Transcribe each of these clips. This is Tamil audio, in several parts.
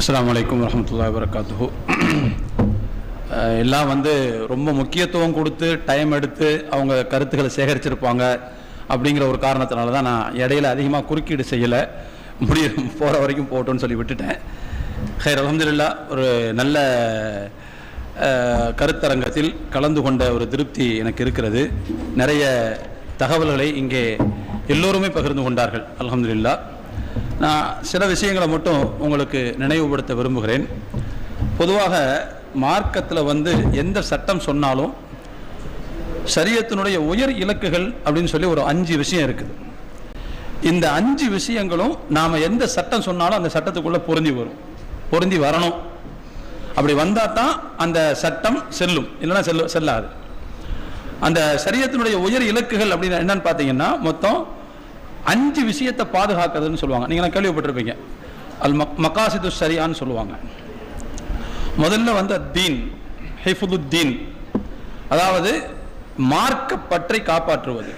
அஸ்லாம் வலைக்கம் வரஹ்மத்துல்லாஹி வரகாத்து எல்லாம் வந்து ரொம்ப முக்கியத்துவம் கொடுத்து டைம் எடுத்து அவங்க கருத்துக்களை சேகரிச்சிருப்பாங்க அப்படிங்கிற ஒரு காரணத்தினால தான் நான் இடையில அதிகமாக குறுக்கீடு செய்யலை. முடிய போகிற வரைக்கும் போட்டோன்னு சொல்லி விட்டுட்டேன். ஹைர் அலமதுல்லா ஒரு நல்ல கருத்தரங்கத்தில் கலந்து கொண்ட ஒரு திருப்தி எனக்கு இருக்கிறது. நிறைய தகவல்களை இங்கே எல்லோருமே பகிர்ந்து கொண்டார்கள் அலமதுல்லா நான் சில விஷயங்களை மட்டும் உங்களுக்கு நினைவுபடுத்த விரும்புகிறேன். பொதுவாக மார்க்கத்தில் வந்து எந்த சட்டம் சொன்னாலும் சரியத்தினுடைய உயர் இலக்குகள் அப்படின்னு சொல்லி ஒரு அஞ்சு விஷயம் இருக்குது. இந்த அஞ்சு விஷயங்களும் நாம் எந்த சட்டம் சொன்னாலும் அந்த சட்டத்துக்குள்ளே பொருந்தி வரும். பொருந்தி வரணும். அப்படி வந்தால் தான் அந்த சட்டம் செல்லும். இல்லைன்னா செல்ல செல்லாது. அந்த சரியத்தினுடைய உயர் இலக்குகள் அப்படின்னு என்னன்னு பார்த்தீங்கன்னா மொத்தம் அஞ்சு விஷயத்தை பாதுகாக்கிறதுன்னு சொல்லுவாங்க. நீங்கள் கேள்விப்பட்டிருப்பீங்க. அல் மக் மக்காசிது சரியான்னு சொல்லுவாங்க. முதல்ல வந்து தீன் ஹிஃபுது அதாவது மார்க்க பற்றை காப்பாற்றுவது.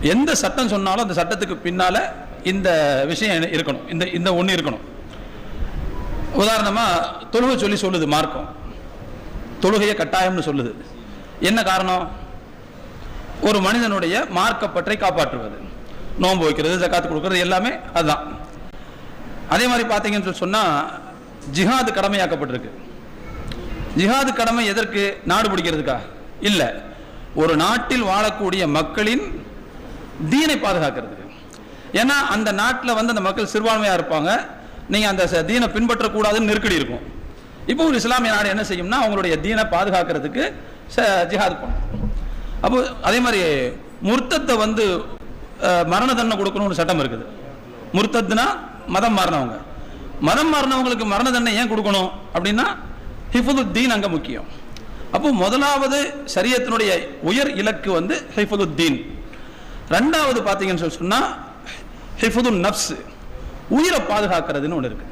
எந்த சட்டம் சொன்னாலும் அந்த சட்டத்துக்கு பின்னால இந்த விஷயம் இருக்கணும். இந்த இந்த ஒன்று இருக்கணும். உதாரணமாக தொழுகை சொல்லி சொல்லுது மார்க்கம். தொழுகையை கட்டாயம்னு சொல்லுது. என்ன காரணம்? ஒரு மனிதனுடைய மார்க்கப்பற்றை காப்பாற்றுவது. நோன்பு வைக்கிறது ஜக்காத்து கொடுக்கறது எல்லாமே அதுதான். அதே மாதிரி பார்த்தீங்கன்னு சொல்லி சொன்னால் ஜிஹாது கடமையாக்கப்பட்டிருக்கு. ஜிஹாது கடமை எதற்கு? நாடு பிடிக்கிறதுக்கா? இல்லை. ஒரு நாட்டில் வாழக்கூடிய மக்களின் தீனை பாதுகாக்கிறதுக்கு. ஏன்னா அந்த நாட்டில் வந்து அந்த மக்கள் சிறுபான்மையாக இருப்பாங்க. நீங்கள் அந்த ச- தீனை பின்பற்றக்கூடாதுன்னு நெருக்கடி இருக்கும். இப்போ ஒரு இஸ்லாமிய நாடு என்ன செய்யும்னா அவங்களுடைய தீனை பாதுகாக்கிறதுக்கு ச ஜிஹாது பண்ணும் அப்போ அதே மாதிரி முர்த்தத்தை வந்து மரண தண்டனை கொடுக்கணும்னு சட்டம் இருக்குது. முர்த்தத்னா மதம் மாறினவங்க. மதம் மாறினவங்களுக்கு மரண தண்டனை ஏன் கொடுக்கணும் அப்படின்னா ஹிஃபுதுத்தீன் அங்கே முக்கியம். அப்போ முதலாவது சரியத்தினுடைய உயர் இலக்கு வந்து ஹிஃபுதுத்தீன் ரெண்டாவது பார்த்தீங்கன்னு சொல்லி சொன்னால் ஹிஃபுது நப்ஸ். உயிரை பாதுகாக்கிறதுன்னு ஒன்று இருக்கு.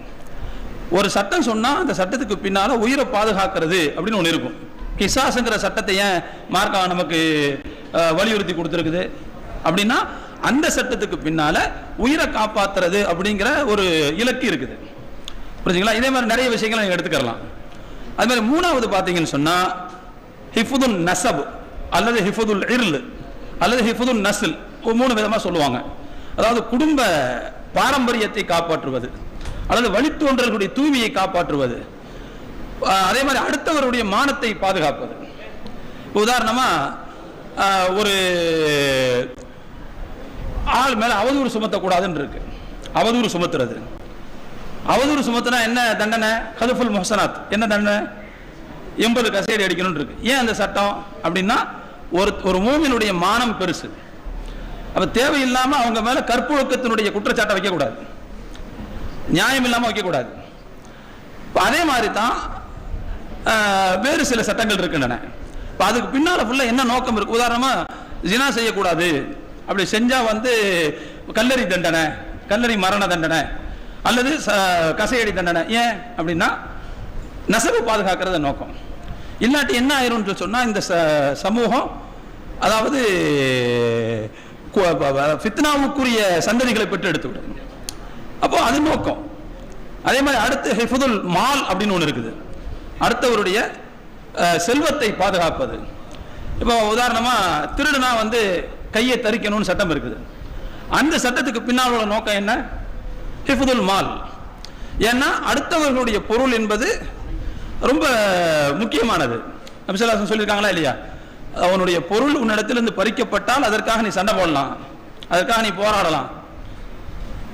ஒரு சட்டம் சொன்னால் அந்த சட்டத்துக்கு பின்னால் உயிரை பாதுகாக்கிறது அப்படின்னு ஒன்று இருக்கும். கிசாஸுங்கிற சட்டத்தை ஏன் மார்க்கா நமக்கு வலியுறுத்தி கொடுத்துருக்குது? அப்படின்னா அந்த சட்டத்துக்கு பின்னால உயிரை காப்பாத்துறது அப்படிங்கிற ஒரு இலக்கு இருக்குது. புரிஞ்சுங்களா? இதே மாதிரி நிறைய விஷயங்களை நீங்க எடுத்துக்கலாம் அது மாதிரி மூணாவது பார்த்தீங்கன்னு சொன்னால் ஹிஃபுதுல் நசப் அல்லது ஹிஃபுதுல் இர்ல் அல்லது ஹிஃபுதுன் நசில் மூணு விதமாக சொல்லுவாங்க. அதாவது குடும்ப பாரம்பரியத்தை காப்பாற்றுவது அல்லது வழித்தோன்றல்களுடைய தூய்மையை காப்பாற்றுவது அதே மாதிரி அடுத்தவருடைய மானத்தை பாதுகாப்பது. உதாரணமாக உதாரணமா ஒரு ஆள் மேல அவதூறு சுமத்தக்கூடாதுன்னு இருக்கு அவதூறு சுமத்துறது. அவதூறு சுமத்தினா என்ன தண்டனை? கதுஃபுல் முஹசனாத். என்ன தண்டனை? எண்பது கசையடி அடிக்கணும்னு இருக்கு ஏன் அந்த சட்டம்? அப்படின்னா ஒரு ஒரு மூமினுடைய மானம் பெருசு. அப்ப தேவையில்லாம அவங்க மேல கற்பொழுக்கத்தினுடைய குற்றச்சாட்டை வைக்கக்கூடாது. நியாயம் இல்லாம வைக்கக்கூடாது. அதே மாதிரி தான் வேறு சில சட்டங்கள் இருக்கின்றன. இப்போ அதுக்கு பின்னால் ஃபுல்லாக என்ன நோக்கம் இருக்குது உதாரணமாக ஜினா செய்யக்கூடாது. அப்படி செஞ்சால் வந்து கல்லறி தண்டனை கல்லறி மரண தண்டனை அல்லது ச- கசையடி தண்டனை. ஏன் அப்படின்னா நெசவு பாதுகாக்கிறத நோக்கம். இல்லாட்டி என்ன ஆயிரும்னு சொன்னால் இந்த ச- சமூகம் அதாவது ஃபித்னாவுக்குரிய சந்ததிகளை பெற்று எடுத்து விடும் அப்போ அது நோக்கம். அதே மாதிரி அடுத்து ஹிஃபுதுல் மால் அப்படின்னு ஒன்று இருக்குது. அடுத்தவருடைய செல்வத்தை பாதுகாப்பது. இப்போ உதாரணமாக திருடுனா வந்து கையை தரிக்கணும்னு சட்டம் இருக்குது. அந்த சட்டத்துக்கு பின்னால் உள்ள நோக்கம் என்ன? ஹிஃபுதுல் மால். ஏன்னா அடுத்தவர்களுடைய பொருள் என்பது ரொம்ப முக்கியமானது. நபிசல்லாசன் சொல்லியிருக்காங்களா இல்லையா? அவனுடைய பொருள் உன்னிடத்திலிருந்து பறிக்கப்பட்டால் அதற்காக நீ சண்டை போடலாம். அதற்காக நீ போராடலாம்.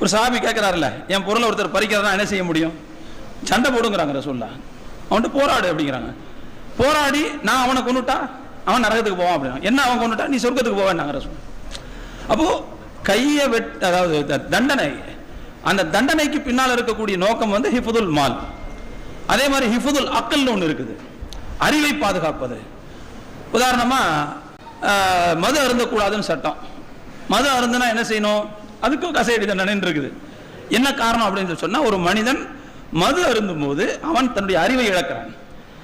ஒரு சாபி கேட்கிறாருல்ல என் பொருளை ஒருத்தர் பறிக்கிறதா என்ன செய்ய முடியும்? சண்டை போடுங்கிறாங்க ரசூல்லா அவன்கிட்ட போராடு அப்படிங்கிறாங்க. போராடி நான் அவனை கொண்டுட்டா அவன் நரகத்துக்கு போவான் அப்படின்னா. என்ன அவன் கொண்டுட்டா? நீ சொர்க்கத்துக்கு போவேன்னாங்க ரசூல். அப்போ கையை வெட் அதாவது த- தண்டனை. அந்த தண்டனைக்கு பின்னால் இருக்கக்கூடிய நோக்கம் வந்து ஹிஃபுதுல் மால். அதே மாதிரி ஹிஃபுதுல் அக்கல்னு ஒன்று இருக்குது. அறிவை பாதுகாப்பது. உதாரணமா மது அருந்தக்கூடாதுன்னு சட்டம். மது அருந்துனா என்ன செய்யணும்? அதுக்கும் கசையடி தண்டனைன்னு இருக்குது என்ன காரணம் அப்படின்னு சொல்லி சொன்னா ஒரு மனிதன் மது அருந்தும் போது அவன் தன்னுடைய அறிவை இழக்கிறான்.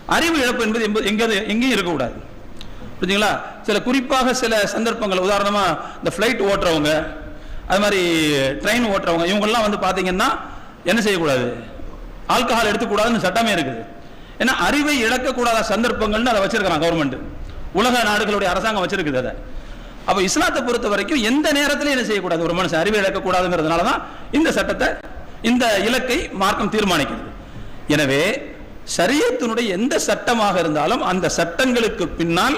அறிவு இழப்பு என்பது என்பது எங்கேயும் இருக்கக்கூடாது. புரிஞ்சுங்களா? சில குறிப்பாக சில சந்தர்ப்பங்கள் உதாரணமாக இந்த ஃப்ளைட் ஓட்டுறவங்க அது மாதிரி ட்ரெயின் ஓட்டுறவங்க இவங்கெல்லாம் வந்து பார்த்தீங்கன்னா என்ன செய்யக்கூடாது? ஆல்கஹால் எடுத்துக்கூடாதுன்னு சட்டமே இருக்குது. ஏன்னா அறிவை இழக்கக்கூடாத சந்தர்ப்பங்கள்னு அதை வச்சிருக்கிறான் கவர்மெண்ட் உலக நாடுகளுடைய அரசாங்கம் வச்சிருக்குது அதை. அப்போ இஸ்லாத்தை பொறுத்த வரைக்கும் எந்த நேரத்திலையும் என்ன செய்யக்கூடாது? ஒரு மனுஷன் அறிவை இழக்கக்கூடாதுங்கிறதுனால தான் இந்த சட்டத்தை இந்த இலக்கை மார்க்கம் தீர்மானிக்கிறது. எனவே சரியத்தினுடைய எந்த சட்டமாக இருந்தாலும் அந்த சட்டங்களுக்கு பின்னால்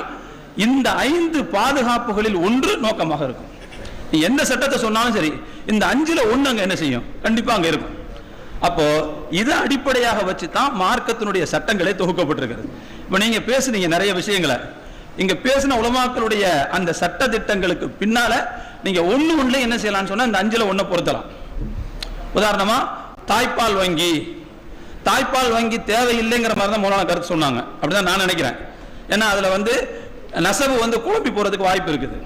இந்த ஐந்து பாதுகாப்புகளில் ஒன்று நோக்கமாக இருக்கும். நீ எந்த சட்டத்தை சொன்னாலும் சரி இந்த அஞ்சுல ஒண்ணு அங்க என்ன செய்யும்? கண்டிப்பாக அங்கே இருக்கும். அப்போ இதை அடிப்படையாக வச்சு தான் மார்க்கத்தினுடைய சட்டங்களே தொகுக்கப்பட்டிருக்கிறது. இப்போ நீங்க பேசுனீங்க நிறைய விஷயங்களை. இங்க பேசின உலமாக்களுடைய அந்த சட்ட திட்டங்களுக்கு பின்னால நீங்க ஒண்ணு ஒன்றுல என்ன செய்யலாம்னு சொன்னா இந்த அஞ்சுல ஒன்றை பொருத்தலாம். உதாரணமா தாய்ப்பால் வங்கி. தாய்ப்பால் வங்கி தேவையில்லைங்கிற மாதிரி தான் மூலான கருத்து சொன்னாங்க. அப்படிதான் நான் நினைக்கிறேன். ஏன்னா அதுல வந்து நெசவு வந்து குழம்பி போகிறதுக்கு வாய்ப்பு இருக்குது.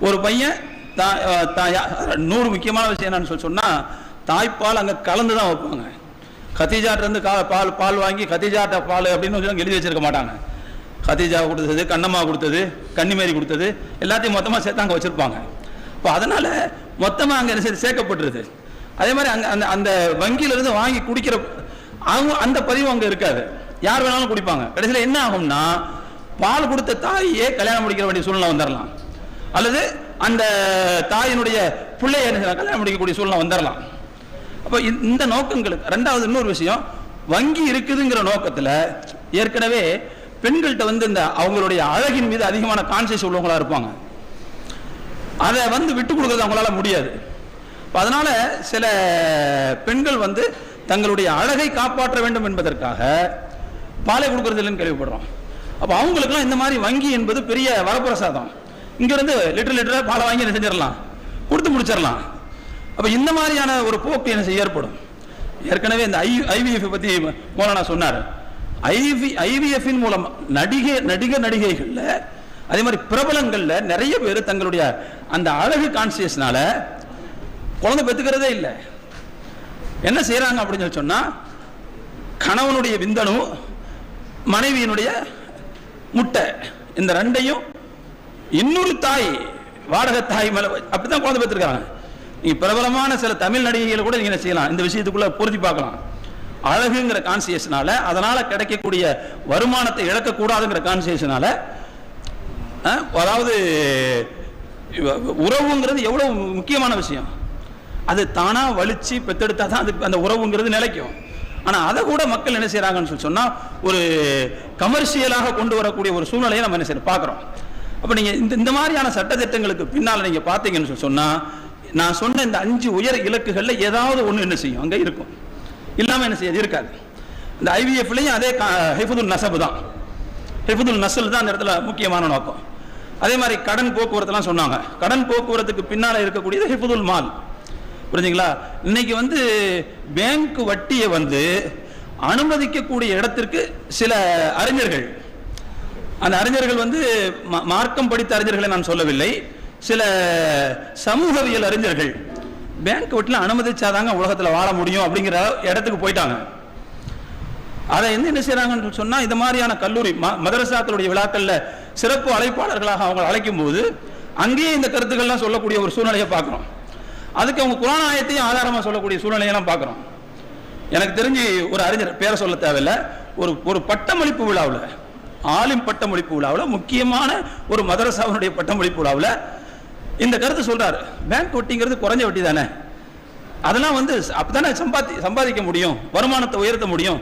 ஒரு பையன் தா- தாயா- நூறு முக்கியமான விஷயம் என்னன்னு சொல்லி சொன்னால் தாய்ப்பால் அங்கே கலந்து தான் வைப்பாங்க. கத்திஜாட்டிலேருந்து கா- பால் பால் வாங்கி கத்திஜாட்ட பால் அப்படின்னு சொல்லி எழுதி வச்சிருக்க மாட்டாங்க. கத்திஜா கொடுத்தது கண்ணம்மா கொடுத்தது கன்னிமேரி கொடுத்தது எல்லாத்தையும் மொத்தமாக சேர்த்து அங்கே வச்சுருப்பாங்க. இப்போ அதனால் மொத்தமாக அங்கே என்ன சேர்க்கப்பட்டுருது. அதே மாதிரி அங்கே அந்த அந்த வங்கியில இருந்து வாங்கி குடிக்கிற அவங்க அந்த பதிவு அங்கே இருக்காது. யார் வேணாலும் குடிப்பாங்க. கடைசியில் என்ன ஆகும்னா பால் கொடுத்த தாயே கல்யாணம் முடிக்கிற வேண்டிய சூழ்நிலை வந்துடலாம் அல்லது அந்த தாயினுடைய பிள்ளைய கல்யாணம் முடிக்கக்கூடிய சூழ்நிலை வந்துடலாம் அப்போ இந்த- இந்த நோக்கங்களுக்கு ரெண்டாவது இன்னொரு விஷயம் வங்கி இருக்குதுங்கிற நோக்கத்தில் ஏற்கனவே பெண்கள்கிட்ட வந்து இந்த அவங்களுடைய அழகின் மீது அதிகமான கான்சியஸ் உள்ளவங்களா இருப்பாங்க. அதை வந்து விட்டு கொடுக்கறது அவங்களால முடியாது. அதனால சில பெண்கள் வந்து தங்களுடைய அழகை காப்பாற்ற வேண்டும் என்பதற்காக பாலை கொடுக்கறது இல்லைன்னு கேள்விப்படுறோம். அப்போ அவங்களுக்குலாம் இந்த மாதிரி வங்கி என்பது பெரிய வரப்பிரசாதம். இங்கேருந்து லிட்டர் லிட்டரா பாலை வாங்கி என்ன செஞ்சிடலாம்? கொடுத்து முடிச்சிடலாம். அப்போ இந்த மாதிரியான ஒரு போக்கு என்ன செய்ய ஏற்படும். ஏற்கனவே இந்த ஐ ஐவிஎஃப் பத்தி மோலானா சொன்னார். ஐவி ஐவிஎஃப்பின் மூலம் நடிகை நடிகர் நடிகைகள்ல அதே மாதிரி பிரபலங்கள்ல நிறைய பேர் தங்களுடைய அந்த அழகு கான்சியஸ்னால குழந்தை பெத்துக்கிறதே இல்லை. என்ன செய்கிறாங்க அப்படின்னு சொல்லி சொன்னால் கணவனுடைய விந்தனும் மனைவியினுடைய முட்டை. இந்த ரெண்டையும் இன்னொரு தாய் வாடகை தாய் மேல வ- அப்படித்தான் குழந்தை பெற்றிருக்காங்க. நீங்க பிரபலமான சில தமிழ் நடிகைகளை கூட நீங்க என்ன செய்யலாம்? இந்த விஷயத்துக்குள்ள பொருத்தி பார்க்கலாம். அழகுங்கிற கான்சியஸ்னால அதனால கிடைக்கக்கூடிய வருமானத்தை இழக்கக்கூடாதுங்கிற கான்சியஸ்னால அதாவது உறவுங்கிறது எவ்வளவு முக்கியமான விஷயம். அது தானா வலிச்சு பெத்தெடுத்தா தான் அதுக்கு அந்த உறவுங்கிறது நிலைக்கும். ஆனால் அதை கூட மக்கள் என்ன செய்கிறாங்கன்னு சொல்லி சொன்னால் ஒரு கமர்ஷியலாக கொண்டு வரக்கூடிய ஒரு சூழ்நிலையை நம்ம என்ன செய்யணும் பார்க்குறோம். அப்போ நீங்கள் இந்த இந்த மாதிரியான சட்டத்திட்டங்களுக்கு பின்னால் நீங்கள் பார்த்தீங்கன்னு சொல்லி சொன்னால் நான் சொன்ன இந்த அஞ்சு உயர் இலக்குகளில் ஏதாவது ஒன்று என்ன செய்யும்? அங்கே இருக்கும். இல்லாமல் என்ன செய்யாது? இருக்காது. இந்த ஐவிஎஃப்லையும் அதே ஹிஃபுதுல் நசபு தான். ஹிஃபுதுல் நசல் தான் அந்த இடத்துல முக்கியமான நோக்கம். அதே மாதிரி கடன் போக்குவரத்துலாம் சொன்னாங்க. கடன் போக்குவரத்துக்கு பின்னால் இருக்கக்கூடியது ஹிஃபுதுல் மால். புரிஞ்சுங்களா? இன்னைக்கு வந்து பேங்க் வட்டியை வந்து அனுமதிக்கக்கூடிய இடத்திற்கு சில அறிஞர்கள். அந்த அறிஞர்கள் வந்து மார்க்கம் படித்த அறிஞர்களை நான் சொல்லவில்லை. சில சமூகவியல் அறிஞர்கள் பேங்க் வட்டியில் அனுமதிச்சாதாங்க உலகத்தில் வாழ முடியும் அப்படிங்கிற இடத்துக்கு போயிட்டாங்க. அதை வந்து என்ன செய்யறாங்கன்னு சொன்னா இந்த மாதிரியான கல்லூரி ம- மதரசாக்களுடைய விழாக்கள்ல சிறப்பு அழைப்பாளர்களாக அவங்க அழைக்கும் போது அங்கேயே இந்த கருத்துக்கள்லாம் சொல்லக்கூடிய ஒரு சூழ்நிலையை பார்க்குறோம். அதுக்கு அவங்க குரான் ஆயத்தையும் ஆதாரமாக சொல்லக்கூடிய சூழ்நிலையெல்லாம் பார்க்குறோம். எனக்கு தெரிஞ்சு ஒரு அறிஞர் பேரை சொல்ல தேவையில்லை. ஒரு ஒரு பட்டமளிப்பு விழாவில் ஆலிம் பட்டமளிப்பு விழாவில் முக்கியமான ஒரு மதரசாவினுடைய பட்டமளிப்பு விழாவில் இந்த கருத்து சொல்கிறார் பேங்க் வட்டிங்கிறது குறைஞ்ச வட்டி தானே. அதெல்லாம் வந்து அப்பதானே சம்பாதி சம்பாதிக்க முடியும் வருமானத்தை உயர்த்த முடியும்.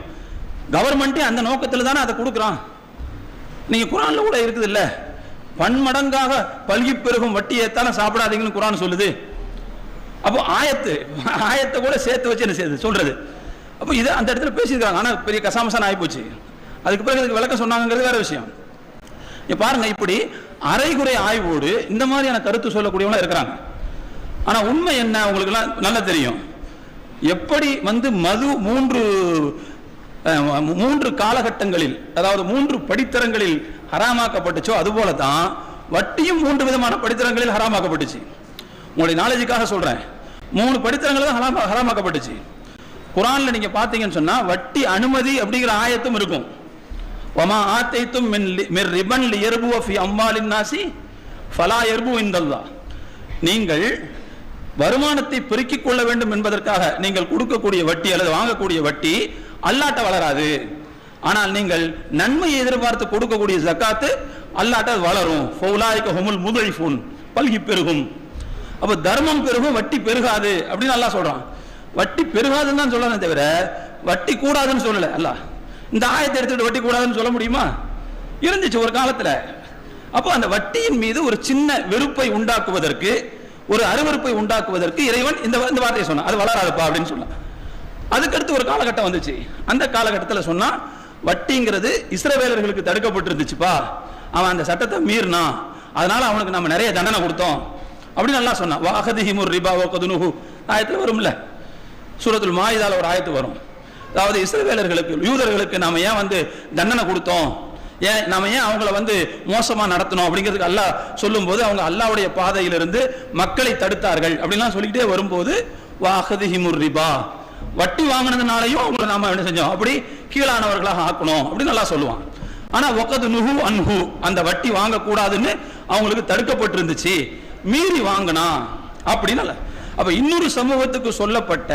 கவர்மெண்ட்டே அந்த நோக்கத்தில் தானே அதை கொடுக்குறான். நீங்கள் குரான்ல கூட இருக்குது இல்லை பன்மடங்காக பல்கி பெருகும் வட்டியைத்தானே சாப்பிடாதீங்கன்னு குரான் சொல்லுது. அப்போ ஆயத்து ஆயத்தை கூட சேர்த்து வச்சு என்ன செய்யுது? சொல்றது. அப்போ இது அந்த இடத்துல பேசியிருக்காங்க ஆனால் பெரிய கசாமசான ஆகிப்போச்சு அதுக்கு பிறகு இதுக்கு விளக்கம் சொன்னாங்கிறது வேற விஷயம். நீ பாருங்க இப்படி அரைகுறை ஆய்வோடு இந்த மாதிரியான கருத்து சொல்லக்கூடியவங்க இருக்கிறாங்க. ஆனால் உண்மை என்ன? அவங்களுக்குலாம் எல்லாம் நல்லா தெரியும். எப்படி வந்து மது மூன்று மூன்று காலகட்டங்களில் அதாவது மூன்று படித்தரங்களில் ஹராமாக்கப்பட்டுச்சோ அதுபோல தான் வட்டியும் மூன்று விதமான படித்தரங்களில் ஹராமாக்கப்பட்டுச்சு. உங்களுடைய நாலேஜுக்காக சொல்றேன். மூணு படித்தரங்கள் தான் ஹராமா ஹராமாக்கப்பட்டுச்சு குரான்ல நீங்க பாத்தீங்கன்னு சொன்னா வட்டி அனுமதி அப்படிங்கிற ஆயத்தும் இருக்கும். வமா ஆத்தைத்தும் மின் லி- மிர் ரிபன் லியர்புவ ஃபி அம்மாலின் நாசி ஃபலா யர்பு இந்தல்லா நீங்கள் வருமானத்தை பெருக்கிக் கொள்ள வேண்டும் என்பதற்காக நீங்கள் கொடுக்கக்கூடிய வட்டி அல்லது வாங்கக்கூடிய வட்டி அல்லாட்ட வளராது. ஆனால் நீங்கள் நன்மையை எதிர்பார்த்து கொடுக்கக்கூடிய ஜக்காத்து அல்லாட்ட வளரும். ஃபௌலாய்க்க ஹுமுல் முதலிஃபுன் பல்கி பெருகும். அப்ப தர்மம் பெருகும் வட்டி பெருகாது அப்படின்னு நல்லா சொல்றான். வட்டி பெருகாதுன்னு தான் சொல்றானே தவிர வட்டி கூடாதுன்னு சொல்லல. அல்ல இந்த ஆயத்தை எடுத்துட்டு வட்டி கூடாதுன்னு சொல்ல முடியுமா? இருந்துச்சு ஒரு காலத்துல. அப்போ அந்த வட்டியின் மீது ஒரு சின்ன வெறுப்பை உண்டாக்குவதற்கு ஒரு அருவருப்பை உண்டாக்குவதற்கு இறைவன் இந்த இந்த வார்த்தையை சொன்னான். அது வளராதுப்பா அப்படின்னு சொன்னான். அதுக்கடுத்து ஒரு காலகட்டம் வந்துச்சு. அந்த காலகட்டத்தில் சொன்னா வட்டிங்கிறது இஸ்ரவேலர்களுக்கு தடுக்கப்பட்டிருந்துச்சுப்பா. அவன் அந்த சட்டத்தை மீறினான். அதனால அவனுக்கு நம்ம நிறைய தண்டனை கொடுத்தோம். அப்படின்னு நல்லா சொன்னான். வாகதிஹிமுர் ரிபா கதுனுஹு. ஆயத்தில் வரும்ல. சூரத்தில் மாயுதால் ஒரு ஆயத்து வரும். அதாவது இஸ்ரவேலர்களுக்கு யூதர்களுக்கு நாம் ஏன் வந்து தண்டனை கொடுத்தோம்? ஏன் நம்ம ஏன் அவங்கள வந்து மோசமாக நடத்தணும் அப்படிங்கிறதுக்கு அல்லாஹ் சொல்லும்போது அவங்க அல்லாவுடைய பாதையிலிருந்து மக்களை தடுத்தார்கள் அப்படின்லாம் சொல்லிக்கிட்டே வரும்போது வாஹதிஹிமுர் ரிபா. வட்டி வாங்கினதுனாலையும் அவங்களை நாம என்ன செஞ்சோம்? அப்படி கீழானவர்களாக ஆக்கணும் அப்படின்னு நல்லா சொல்லுவான். ஆனால் ஒக்கது நுஹு அன்ஹு. அந்த வட்டி வாங்கக்கூடாதுன்னு அவங்களுக்கு தடுக்கப்பட்டிருந்துச்சு. மீறி வாங்கினா அப்படின்னு அல்ல. அப்ப இன்னொரு சமூகத்துக்கு சொல்லப்பட்ட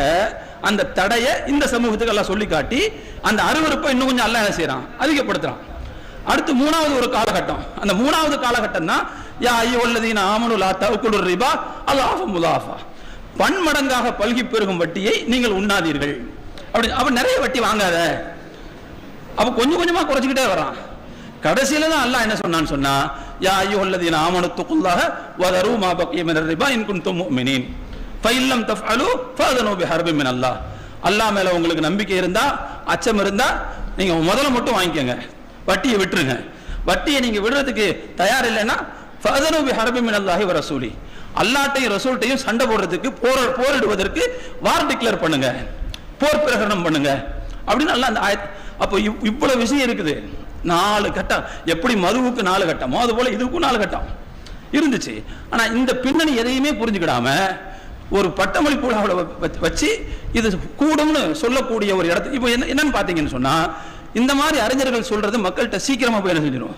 அந்த தடையை இந்த சமூகத்துக்கு எல்லாம் சொல்லி காட்டி அந்த அருவருப்பை இன்னும் கொஞ்சம் அல்ல என்ன செய்யறான் அதிகப்படுத்துறான். அடுத்து மூணாவது ஒரு காலகட்டம். அந்த மூணாவது காலகட்டம் தான் யா ஐயோ உள்ளதீன ஆமனுலா தவுக்குடு ரிபா அல்லாஹ் முலாஃபா. பன்மடங்காக பல்கி பெருகும் வட்டியை நீங்கள் உண்ணாதீர்கள். அப்படி அப்ப நிறைய வட்டி வாங்காத. அப்ப கொஞ்சம் கொஞ்சமா குறைச்சிக்கிட்டே வரான். கடைசியில தான் அல்லாஹ் என்ன சொன்னான்னு சொன்னா யா ஐயோ உள்ளதீன ஆமனுத்துக்குள்ளாக வதரு மா பக்கிய மினர் ரிபா இன் குன்தும் மினின் ஃபைல்லம் அலு ஃபர்தனோபி ஹர்பி மின் அல்லாஹ். அல்லாஹ் மேல உங்களுக்கு நம்பிக்கை இருந்தா அச்சம் இருந்தா நீங்க முதல்ல மட்டும் வாங்கிக்கோங்க. வட்டியை விட்டுருங்க. வட்டியை நீங்க விடுறதுக்கு தயார் இல்லைன்னா ஃபஅதனு பிஹர்பி மின் அல்லாஹி வ ரசூலி. அல்லாட்டையும் ரசூல்ட்டையும் சண்டை போடுறதுக்கு போர் போரிடுவதற்கு வார் டிக்ளேர் பண்ணுங்க. போர் பிரகடனம் பண்ணுங்க. அப்படின்னு நல்லா அந்த அப்போ இவ்- இவ்வளவு விஷயம் இருக்குது. நாலு கட்டம். எப்படி மதுவுக்கு நாலு கட்டமோ? அது போல இதுக்கும் நாலு கட்டம். இருந்துச்சு. ஆனா இந்த பின்னணி எதையுமே புரிஞ்சுக்கிடாம ஒரு பட்டமொழி பூலாவில் வச்சு இது கூடும்னு சொல்லக்கூடிய ஒரு இடத்து இப்போ என்ன என்னன்னு பார்த்தீங்கன்னு சொன்னா இந்த மாதிரி அறிஞர்கள் சொல்றது மக்கள்கிட்ட சீக்கிரமா போய் என்ன செஞ்சிடும்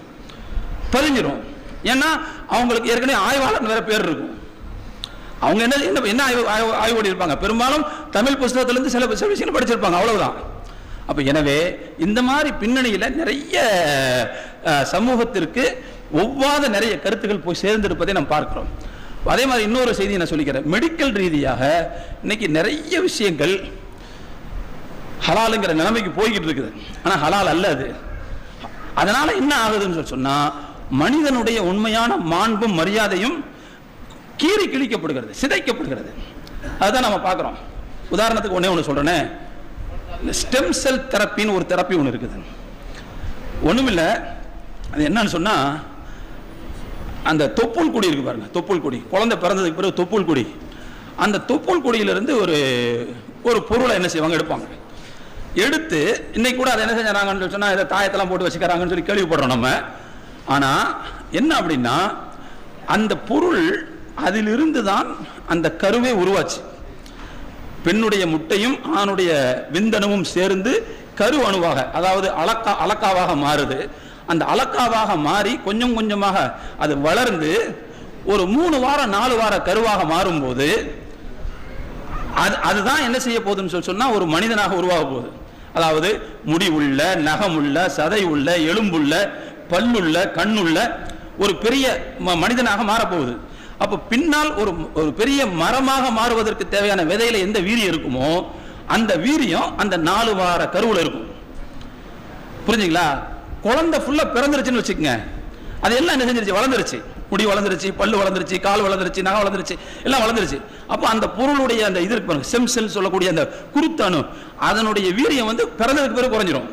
பதிஞ்சிடும் ஏன்னா அவங்களுக்கு ஏற்கனவே ஆய்வாளர் வேற பேர் இருக்கும். அவங்க என்ன என்ன ஆய்வு ஆய்வு ஆய்வு இருப்பாங்க? பெரும்பாலும் தமிழ் புஸ்தகத்திலிருந்து சில சில விஷயங்கள் படிச்சிருப்பாங்க. அவ்வளவுதான். அப்போ எனவே இந்த மாதிரி பின்னணியில நிறைய சமூகத்திற்கு ஒவ்வாத நிறைய கருத்துக்கள் போய் சேர்ந்திருப்பதை நாம் பார்க்கிறோம். அதே மாதிரி இன்னொரு செய்தியை நான் சொல்லிக்கிறேன். மெடிக்கல் ரீதியாக இன்னைக்கு நிறைய விஷயங்கள் ஹலாலுங்கிற நிலைமைக்கு போய்கிட்டு இருக்குது. ஆனா ஹலால் அல்ல அது. அதனால என்ன ஆகுதுன்னு சொல்லி சொன்னா மனிதனுடைய உண்மையான மாண்பும் மரியாதையும் கீறி கிழிக்கப்படுகிறது சிதைக்கப்படுகிறது. அதுதான் நம்ம பார்க்குறோம். உதாரணத்துக்கு ஒன்னே ஒன்று சொல்றேனே. இந்த ஸ்டெம் செல் தெரப்பின்னு ஒரு தெரப்பி ஒன்று இருக்குது. ஒண்ணுமில்ல அது என்னன்னு சொன்னால் அந்த தொப்புள் கொடி இருக்கு பாருங்க தொப்புள் கொடி. குழந்தை பிறந்ததுக்கு பிறகு தொப்புள் கொடி. அந்த தொப்புள் கொடியிலிருந்து ஒரு ஒரு பொருளை என்ன செய்வாங்க? எடுப்பாங்க. எடுத்து இன்னைக்கு கூட அதை என்ன செஞ்சாங்கன்னு சொன்னா இதை தாயத்தெல்லாம் போட்டு வச்சுக்கிறாங்கன்னு சொல்லி கேள்விப்படுறோம் நம்ம. ஆனால் என்ன அப்படின்னா அந்த பொருள் அதிலிருந்து தான் அந்த கருவே உருவாச்சு. பெண்ணுடைய முட்டையும் ஆணுடைய விந்தனமும் சேர்ந்து கரு அணுவாக அதாவது அலக்கா அலக்காவாக மாறுது. அந்த அலக்காவாக மாறி கொஞ்சம் கொஞ்சமாக அது வளர்ந்து ஒரு மூணு வாரம் நாலு வார கருவாக மாறும்போது அது அதுதான் என்ன செய்ய போகுதுன்னு சொல்லி சொன்னால் ஒரு மனிதனாக உருவாக போகுது. அதாவது முடி உள்ள நகம் உள்ள சதை உள்ள எலும்புள்ள பல்லுள்ள கண்ணுள்ள ஒரு பெரிய ம- மனிதனாக மாறப்போகுது அப்போ பின்னால் ஒரு ஒரு பெரிய மரமாக மாறுவதற்கு தேவையான விதையில எந்த வீரியம் இருக்குமோ அந்த வீரியம் அந்த நாலு வார கருவில் இருக்கும். புரிஞ்சுங்களா? குழந்தை ஃபுல்லாக பிறந்துருச்சுன்னு வச்சுக்கோங்க. அது எல்லாம் என்ன செஞ்சிருச்சு? வளர்ந்துருச்சு. முடி வளர்ந்துருச்சு பல்லு வளர்ந்துருச்சு கால் வளர்ந்துருச்சு நகை வளர்ந்துருச்சு எல்லாம் வளர்ந்துருச்சு. அப்போ அந்த பொருளுடைய அந்த இது இருக்கு பாருங்க செம் சொல்லக்கூடிய அந்த குருத்தணு அதனுடைய வீரியம் வந்து பிறந்ததுக்கு பிறகு குறைஞ்சிரும்.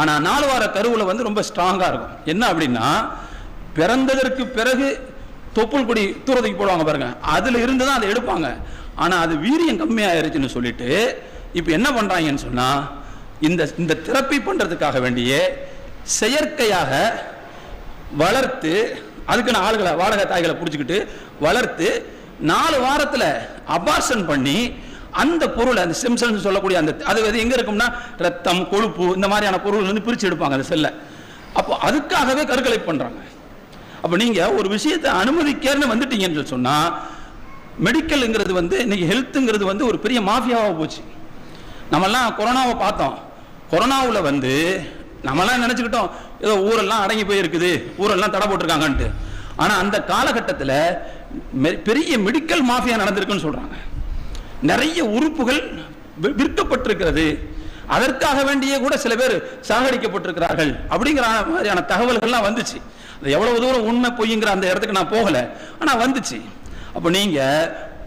ஆனால் நாலு வார கருவில் வந்து ரொம்ப ஸ்ட்ராங்காக இருக்கும். என்ன அப்படின்னா பிறந்ததற்கு பிறகு தொப்புள் கொடி தூரத்துக்கு போடுவாங்க பாருங்க. அதுல இருந்து தான் அதை எடுப்பாங்க. ஆனா அது வீரியம் கம்மியாயிருச்சுன்னு சொல்லிட்டு இப்போ என்ன பண்றாங்கன்னு சொன்னா இந்த இந்த திறப்பி பண்றதுக்காக வேண்டிய செயற்கையாக வளர்த்து அதுக்குன்னு ஆளுகளை வாடகை தாய்களை பிடிச்சிக்கிட்டு வளர்த்து நாலு வாரத்தில் அபார்ஷன் பண்ணி அந்த பொருளை அந்த சிம்சன் சொல்லக்கூடிய அந்த அது அது எங்கே இருக்கும்னா ரத்தம் கொழுப்பு இந்த மாதிரியான பொருள் வந்து பிரித்து எடுப்பாங்க அந்த செல்லை. அப்போ அதுக்காகவே கருக்கலை பண்ணுறாங்க அப்போ நீங்கள் ஒரு விஷயத்தை அனுமதிக்கன்னு வந்துட்டீங்கன்னு சொன்னால் மெடிக்கலுங்கிறது வந்து இன்னைக்கு ஹெல்த்துங்கிறது வந்து ஒரு பெரிய மாஃபியாவாக போச்சு. நம்மெல்லாம் கொரோனாவை பார்த்தோம். கொரோனாவில் வந்து நம்மளாம் நினச்சிக்கிட்டோம் ஏதோ ஊரெல்லாம் அடங்கி போயிருக்குது ஊரெல்லாம் தடை போட்டிருக்காங்கன்ட்டு. ஆனால் அந்த காலகட்டத்தில் மெ- பெரிய மெடிக்கல் மாஃபியா நடந்திருக்குன்னு சொல்கிறாங்க நிறைய உறுப்புகள் விற்கப்பட்டிருக்கிறது. அதற்காக வேண்டியே கூட சில பேர் சாகடிக்கப்பட்டிருக்கிறார்கள் அப்படிங்கிற மாதிரியான தகவல்கள்லாம் வந்துச்சு. எவ்வளவு தூரம் உண்மை பொய்ங்கிற அந்த இடத்துக்கு நான் போகல. ஆனா வந்துச்சு. அப்ப நீங்க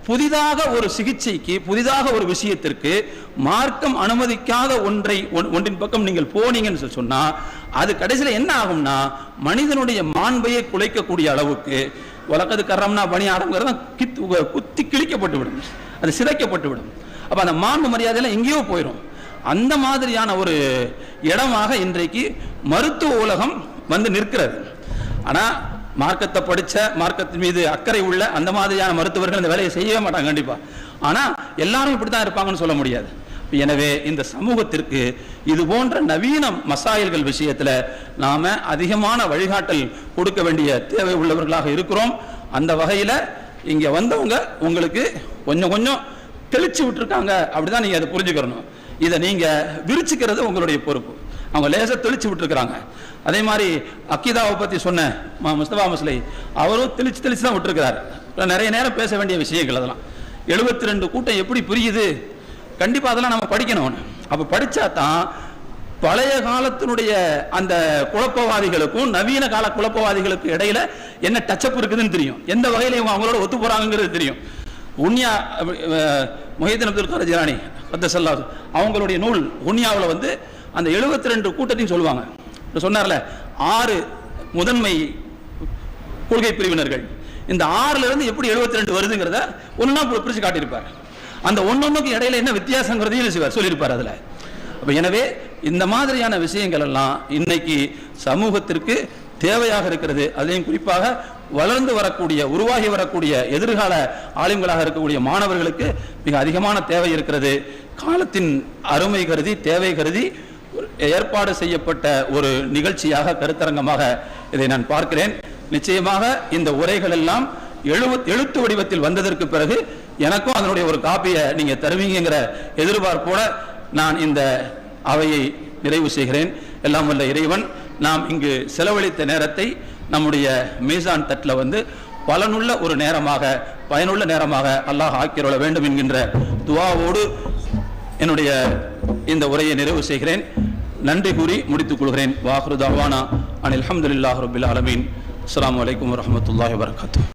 புதிதாக ஒரு சிகிச்சைக்கு புதிதாக ஒரு விஷயத்திற்கு மார்க்கம் அனுமதிக்காத ஒன்றை ஒன்- ஒன்றின் பக்கம் நீங்கள் போனீங்கன்னு சொல்லி சொன்னா அது கடைசியில் என்ன ஆகும்னா மனிதனுடைய மாண்பையை குலைக்கக்கூடிய அளவுக்கு வழக்கது கரம்னா பணி ஆடங்கிறது கித்து குத்தி கிழிக்கப்பட்டு விடும். அது சிதைக்கப்பட்டு விடும். அப்ப அந்த மாண்பு மரியாதையெல்லாம் எங்கேயோ போயிடும் அந்த மாதிரியான ஒரு இடமாக இன்றைக்கு மருத்துவ உலகம் வந்து நிற்கிறது. ஆனா மார்க்கத்தை படிச்ச மார்க்கத்தின் மீது அக்கறை உள்ள அந்த மாதிரியான மருத்துவர்கள் இந்த வேலையை செய்யவே மாட்டாங்க கண்டிப்பா. ஆனா எல்லாரும் இப்படித்தான் இருப்பாங்கன்னு சொல்ல முடியாது. எனவே இந்த சமூகத்திற்கு இது போன்ற நவீன மசாயல்கள் விஷயத்துல நாம அதிகமான வழிகாட்டல் கொடுக்க வேண்டிய தேவை உள்ளவர்களாக இருக்கிறோம். அந்த வகையில இங்க வந்தவங்க உங்களுக்கு கொஞ்சம் கொஞ்சம் தெளிச்சு விட்டுருக்காங்க. அப்படிதான் நீங்க அதை புரிஞ்சுக்கிறணும் இதை நீங்க விரிச்சுக்கிறது உங்களுடைய பொறுப்பு. அவங்க லேசாக தெளிச்சு விட்டுருக்குறாங்க. அதே மாதிரி அக்கிதாவை பற்றி சொன்ன முஸ்தபா முஸ்லை அவரும் தெளிச்சு தெளிச்சு தான் விட்டுருக்கிறார் நிறைய நேரம் பேச வேண்டிய விஷயங்கள் அதெல்லாம். எழுபத்தி ரெண்டு கூட்டம் எப்படி புரியுது? கண்டிப்பாக அதெல்லாம் நம்ம படிக்கணும். அப்போ படித்தா தான் பழைய காலத்தினுடைய அந்த குழப்பவாதிகளுக்கும் நவீன கால குழப்பவாதிகளுக்கும் இடையில என்ன டச்சப் இருக்குதுன்னு தெரியும். எந்த வகையில இவங்க அவங்களோட ஒத்து போறாங்கிறது தெரியும். உன்யா முஹிதன் அப்துல் கார் ஜிலானி கத்தசல்லா அவங்களுடைய நூல் உன்யாவில் வந்து அந்த 72 ரெண்டு கூட்டத்தையும் சொல்லுவாங்க. சொன்னார்ல ஆறு முதன்மை கொள்கை பிரிவினர்கள். இந்த ஆறுல இருந்து எப்படி 72 ரெண்டு வருதுங்கிறத ஒன்னா பிரிச்சு காட்டியிருப்பார். அந்த ஒன்னொன்றுக்கு இடையில என்ன வித்தியாசங்கிறதையும் செய்வார் சொல்லியிருப்பார் அதில். அப்போ எனவே இந்த மாதிரியான விஷயங்கள் எல்லாம் இன்னைக்கு சமூகத்திற்கு தேவையாக இருக்கிறது. அதையும் குறிப்பாக வளர்ந்து வரக்கூடிய உருவாகி வரக்கூடிய எதிர்கால ஆளுங்களாக இருக்கக்கூடிய மாணவர்களுக்கு மிக அதிகமான தேவை இருக்கிறது. காலத்தின் அருமை கருதி தேவை கருதி ஏற்பாடு செய்யப்பட்ட ஒரு நிகழ்ச்சியாக கருத்தரங்கமாக இதை நான் பார்க்கிறேன். நிச்சயமாக இந்த உரைகள் எல்லாம் எழுத்து வடிவத்தில் வந்ததற்கு பிறகு எனக்கும் அதனுடைய ஒரு காப்பியை நீங்க தருவீங்கிற எதிர்பார்ப்போட நான் இந்த அவையை நிறைவு செய்கிறேன். எல்லாம் வல்ல இறைவன் நாம் இங்கு செலவழித்த நேரத்தை நம்முடைய மீசான் தட்டில் வந்து பலனுள்ள ஒரு நேரமாக பயனுள்ள நேரமாக அல்லாஹ் ஆக்கிரொள்ள வேண்டும் என்கின்ற துவாவோடு என்னுடைய இந்த உரையை நிறைவு செய்கிறேன். நன்றி கூறி முடித்துக் கொள்கிறேன். வாஹ்ரு தாவானா அனில் அஹமதுல்லாஹ் ரபில் அலமீன் அஸ்லாம் வலைக்கம் வரஹ்மத்துல்லாஹி வரகாத்து